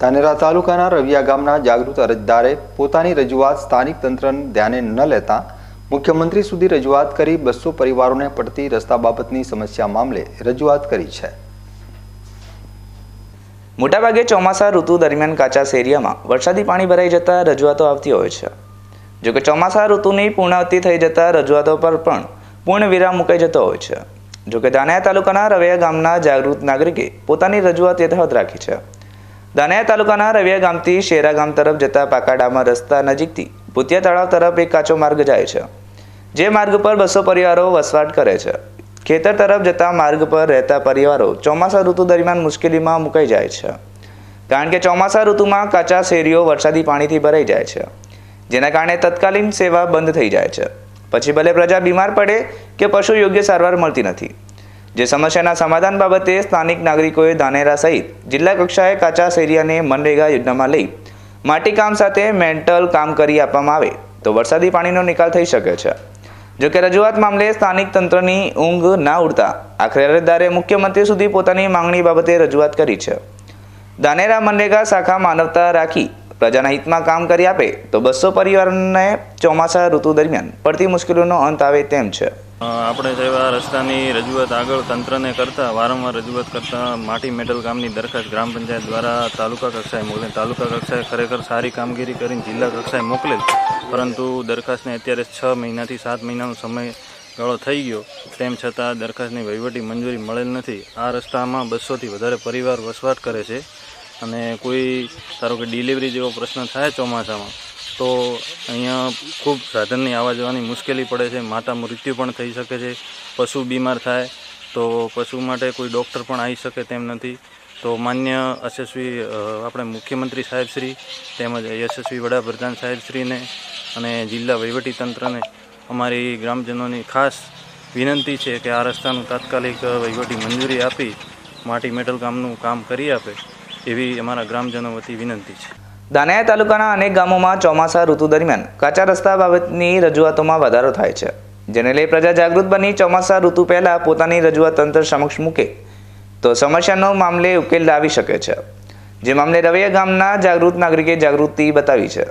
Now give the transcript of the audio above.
ધાનેરા તાલુકાના રવિયા ગામના જાગૃત અરજદારે પોતાની રજૂઆત સ્થાનિક તંત્રને ધ્યાને ન લેતા મુખ્યમંત્રી સુધી રજૂઆત કરી બસો પરિવારોને પડતી રસ્તા બાબતની સમસ્યા મામલે રજૂઆત કરી છે. મોટાભાગે ચોમાસા ઋતુ દરમિયાન કાચા શેરિયામાં વરસાદી પાણી ભરાઈ જતા રજૂઆતો આવતી હોય છે. જોકે ચોમાસા ઋતુની પૂર્ણાવતિ થઈ જતા રજૂઆતો પર પણ પૂર્ણ વિરામ મુકાઈ જતો હોય છે. જોકે દાનિયા તાલુકાના રવિયા ગામના જાગૃત નાગરિકે પોતાની રજૂઆત યથાવત રાખી છે. દાનિયા તાલુકાના રવિયા ગામથી શેરા ગામ તરફ જતા પાકાડામાં રસ્તા નજીકથી ભૂતિયા તળાવ તરફ એક કાચો માર્ગ જાય છે, જે માર્ગ પર બસો પરિવારો વસવાટ કરે છે. ખેતર તરફ જતા માર્ગ પર રહેતા પરિવારો ચોમાસા ઋતુ દરમિયાન મુશ્કેલીમાં મુકાઈ જાય છે, કારણ કે ચોમાસા ઋતુમાં કાચા શેરીઓ વરસાદી પાણીથી ભરાઈ જાય છે, જેના કારણે તત્કાલીન સેવા બંધ થઈ જાય છે. પછી ભલે પ્રજા બીમાર પડે કે પશુ યોગ્ય સારવાર મળતી નથી જે સમસ્યાના સમાધાન બાબતે સ્થાનિક નાગરિકોએ ધાનેરા સહિત જિલ્લા કક્ષાએ કાચા શેરિયાને મનરેગા યોજનામાં લઈ માટીકામ સાથે મેન્ટલ કામ કરી આપવામાં આવે તો વરસાદી પાણીનો નિકાલ થઈ શકે છે. જોકે રજૂઆત મામલે સ્થાનિક તંત્રની ઊંઘ ના ઉડતા આખરે અરજદારે મુખ્યમંત્રી સુધી પોતાની માંગણી બાબતે રજૂઆત કરી છે. દાનેરા મનરેગા શાખા માનવતા રાખી પ્રજાના હિતમાં કામ કરી આપે તો બસો પરિવારને ચોમાસા ઋતુ દરમિયાન પડતી મુશ્કેલીઓનો અંત આવે તેમ છે. આપણે જેવા રસ્તાની રજૂઆત આગળ તંત્રને કરતા, વારંવાર રજૂઆત કરતા, માટી મેટલ કામની દરખાસ્ત ગ્રામ પંચાયત દ્વારા તાલુકા કક્ષાએ મોકલેલ. તાલુકા કક્ષાએ ખરેખર સારી કામગીરી કરીને જિલ્લા કક્ષાએ મોકલેલ. પરંતુ દરખાસ્તને અત્યારે છ મહિનાથી સાત મહિનાનો સમય ગાળો થઈ ગયો. તેમ છતાં દરખાસ્તની વહીવટી મંજૂરી મળેલ નથી. આ રસ્તામાં બસોથી વધારે પરિવાર વસવાટ કરે છે. અને કોઈ ધારો કે ડિલિવરી જેવો પ્રશ્ન થાય ચોમાસામાં તો અહીંયા ખૂબ સાધનની આવવા જવાની મુશ્કેલી પડે છે. માતા મૃત્યુ પણ થઈ શકે છે. પશુ બીમાર થાય તો પશુ માટે કોઈ ડૉક્ટર પણ આવી શકે તેમ નથી. તો માન્ય યશસ્વી આપણે મુખ્યમંત્રી સાહેબશ્રી તેમજ યશસ્વી વડાપ્રધાન સાહેબશ્રીને અને જિલ્લા વહીવટીતંત્રને અમારી ગ્રામજનોની ખાસ વિનંતી છે કે આ રસ્તાનું તાત્કાલિક વહીવટી મંજૂરી આપી માટી મેટલ કામનું કામ કરી આપે એવી અમારા ગ્રામજનો વતી વિનંતી છે. દાનિયા તાલુકાના અનેક ગામોમાં ચોમાસા ઋતુ દરમિયાન કાચા રસ્તા બાબતની રજૂઆતોમાં વધારો થાય છે. જેને લઈ પ્રજા જાગૃત બની ચોમાસા ઋતુ પહેલાં પોતાની રજૂઆત તંત્ર સમક્ષ મૂકે તો સમસ્યાનો મામલે ઉકેલ લાવી શકે છે. જે મામલે રવૈયા ગામના જાગૃત નાગરિકે જાગૃતિ બતાવી છે.